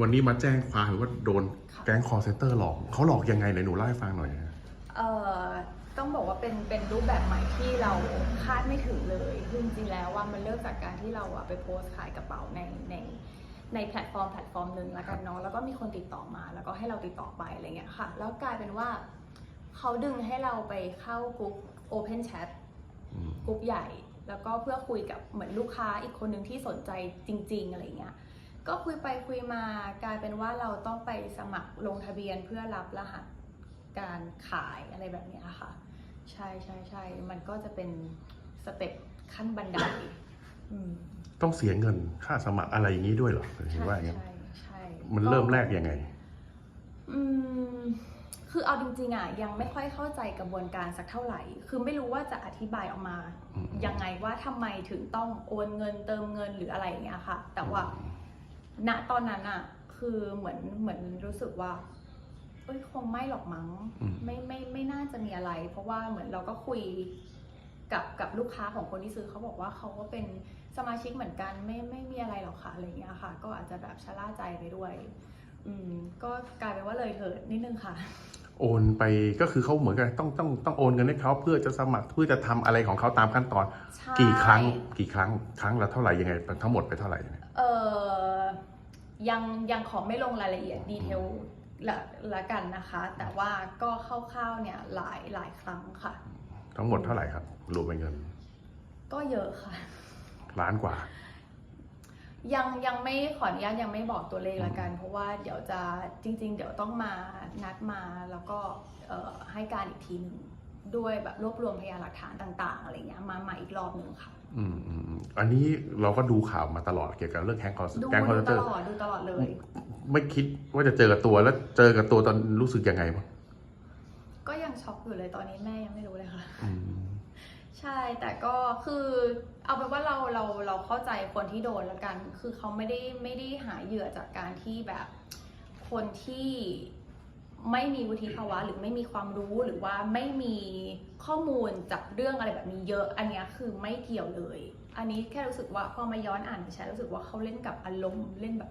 วันนี้มาแจ้งความหรือว่าโดนค่ะแก๊งคอร์เซนเตอร์หลอกเขาหลอกยังไงไหนหนูเล่าให้ฟังหน่อยนะเอ่อต้องบอกว่าเป็นเป็นรูปแบบใหม่ที่เราคาดไม่ถึงเลยคือจริงๆแล้วว่ามันเริ่มจากการที่เราอะไปโพสต์ขายกระเป๋าในในในแพลตฟอร์มแพลตฟอร์มหนึ่งแล้วกันเนาะแล้วก็มีคนติดต่อมา แล้วก็ให้เราติดต่อไปอะไรเงี้ยค่ะ แล้วกลายเป็นว่าเขาดึงให้เราไปเข้ากลุ่ม Open Chat อืมกลุ่มใหญ่ แล้วก็เพื่อคุยกับเหมือนลูกค้าอีกคนหนึ่งที่สนใจจริง ๆ อะไรเงี้ย ก็คุยไปคุยมากลายเป็นว่าเราต้องไปสมัครลงทะเบียนเพื่อรับรหัสการขายอะไรแบบเนี้ยค่ะ ใช่ใช่ใช่มันก็จะเป็นสเต็ปขั้นบันไดอืมต้องเสียเงินค่าสมัครอะไรอย่างนี้ด้วยเหรอหรือใช่ว่าอย่างนี้นใช่ใช่มันเริ่มแรกยังไง อืมคือเอาจริงๆอะยังไม่ค่อยเข้าใจกระบวนการสักเท่าไหร่ คือไม่รู้ว่าจะอธิบายออกมา อืม ยังไงว่าทำไมถึงต้องโอนเงินเติมเงินหรืออะไรอย่างเงี้ยค่ะ แต่ว่า ณตอนนั้นอะคือเหมือนเหมือนรู้สึกว่า เอ้ยคงไม่หรอกมั้งอืมไม่ไม่ไม่น่าจะมีอะไร เพราะว่าเหมือนเราก็คุยกับกับลูกค้าของคนที่ซื้อเขาบอกว่าเขาก็เป็นสมาชิกเหมือนกันไม่ไม่มีอะไรหรอกค่ะอะไรอย่างเงี้ยค่ะ ก็อาจจะแบบชะล่าใจไปด้วย อืมก็กลายเป็นว่าเลยเถิดนิดนึงค่ะ โอนไปก็คือเขาเหมือนกันต้องต้องต้องโอนเงินให้เขาเพื่อจะสมัครเพื่อจะทำอะไรของเขาตามขั้นตอน ใช่กี่ครั้งกี่ครั้งครั้งละเท่าไหร่ยังไงทั้งหมดไปเท่าไหร่เนี่ยเออยังยังขอไม่ลงรายละเอียดดีเทลละละกันนะคะ แต่ว่าก็คร่าวๆเนี่ยหลายหลายครั้งค่ะ ทั้งหมดเท่าไหร่ครับรวมเป็นเงินก็เยอะค่ะ ล้านกว่า ยังยังไม่ขออนุญาตยังไม่บอกตัวเลขละกัน เพราะว่าเดี๋ยวจะจริง ๆ เดี๋ยวต้องมานัดมาแล้วก็เอ่อให้การอีกทีหนึงด้วยแบบรวบรวมพยานหลักฐานต่าง ๆ อะไรเงี้ยมาใหม่อีกรอบหนึ่งค่ะ อืมอืมอืมอันนี้เราก็ดูข่าวมาตลอดเกี่ยวกับเรื่องแก๊งคอร์ดูแก๊งคอร์ดูเซนเตตอร์ลอดดูตลอดเลย ไม่คิดว่าจะเจอกับตัวแล้วเจอกับตัวตอนรู้สึกยังไงบ้างก็ยังช็อกอยู่เลยตอนนี้แม่ยังไม่รู้เลยค่ะอืม ใช่แต่ก็คือเอาเป็นว่าเราเราเราเข้าใจคนที่โดนและกัน คือเขาไม่ได้ไม่ได้หาเหยื่อจากการที่แบบคนที่ไม่มีวุฒิภาวะหรือไม่มีความรู้หรือว่าไม่มีข้อมูลจากเรื่องอะไรแบบนี้เยอะ อันนี้คือไม่เกี่ยวเลย อันนี้แค่รู้สึกว่าพอมาย้อนอ่านใชทรู้สึกว่าเขาเล่นกับอารมณ์เล่นแบบ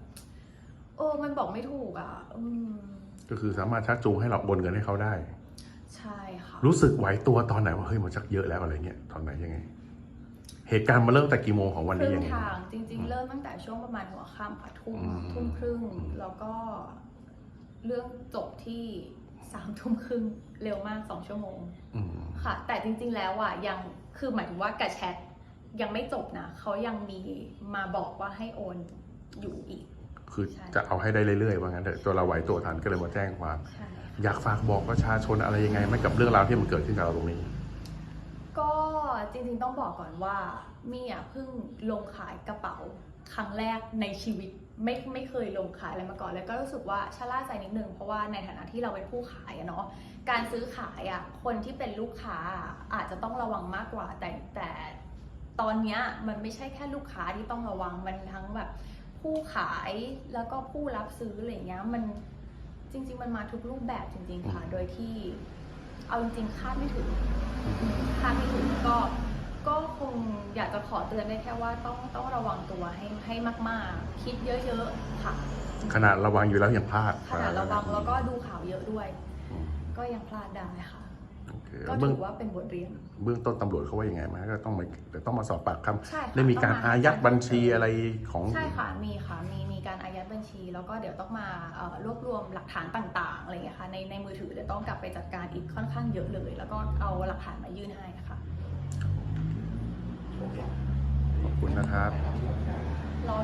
เออมันบอกไม่ถูกอะอืก็คือสามารถชักจูงให้เราโอนเงินให้เขาได้ ใช่ค่ะรู้สึกไหวตัวตอนไหนว่าเฮ้ยมันชักเยอะแล้วอะไรเงี้ยตอนไหนยังไง เหตุการณ์มาเริ่มแต่กี่โมงของวันคนี้รึ่ยังงไง ทางจริง ๆ เริ่มตั้งแต่ช่วงประมาณหัวค่ำค่ะทุ่มอืม ทุ่มครึ่งอืมแล้วก็เรื่องจบที่สามทุ่มครึ่งเร็วมากสองชั่วโมง อืมค่ะ แต่จริงๆ แล้วอะยังคือหมายถึงว่ากระแชทยังไม่จบนะเขายังมีมาบอกว่าให้โอนอยู่อีก คือใช่จะเอาให้ได้เรื่อยๆว่างั้นแต่ตัวเราไหวตัวทันก็เลยมาแจ้งความใช่ อยากฝากบอกประชาชนอะไรยังไงไหมกับเรื่องราวที่มันเกิดขึ้นกับเราตรงนี้ ก็จริงๆต้องบอกก่อนว่ามี่อะเพิ่งลงขายกระเป๋าครั้งแรกในชีวิตไม่ไม่เคยลงขายอะไรมาก่อน แล้วก็รู้สึกว่าชะล่าใจนิดนึงเพราะว่าในฐานะที่เราเป็นผู้ขายอะเนาะการซื้อขายอะคนที่เป็นลูกค้าอะอาจจะต้องระวังมากกว่าแต่แต่ตอนเนี้ยมันไม่ใช่แค่ลูกค้าที่ต้องระวังมันทั้งแบบ ผู้ขายแล้วก็ผู้รับซื้ออะไรเงี้ยมันจริง ๆ มันมาทุกรูปแบบจริง ๆ ค่ะ โดยที่ เอาจริงๆคาดไม่ถึงคาดไม่ถึงก็ ก็คงอยากจะขอเตือนได้แค่ว่าต้องต้องระวังตัวให้ให้มาก ๆ คิดเยอะๆค่ะ ขนาดระวังอยู่แล้วยังพลาดขนาดระวังแล้วก็ดูข่าวเยอะด้วยอืมก็ยังพลาดได้ค่ะ โอเคก็เบื้องถือว่าเป็นบทเรียน เบื้องต้นตำรวจเขาว่ายังไงมาก็ต้องมาเดี๋ยวต้องมาสอบปากคใช่ค่ะำได้มีการต้องอายัดบัญชีอะไรของ ใช่ค่ะ มีค่ะ มีมีการอายัดบัญชี แล้วก็เดี๋ยวต้องมาเอ่อรวบรวมหลักฐานต่างๆอะไรอย่างเงี้ยค่ะ ในในมือถือเดี๋ยวต้องกลับไปจัดการอีกค่อนข้างเยอะเลย แล้วก็เอาหลักฐานมายื่นให้ค่ะขอบคุณนะครับ รอ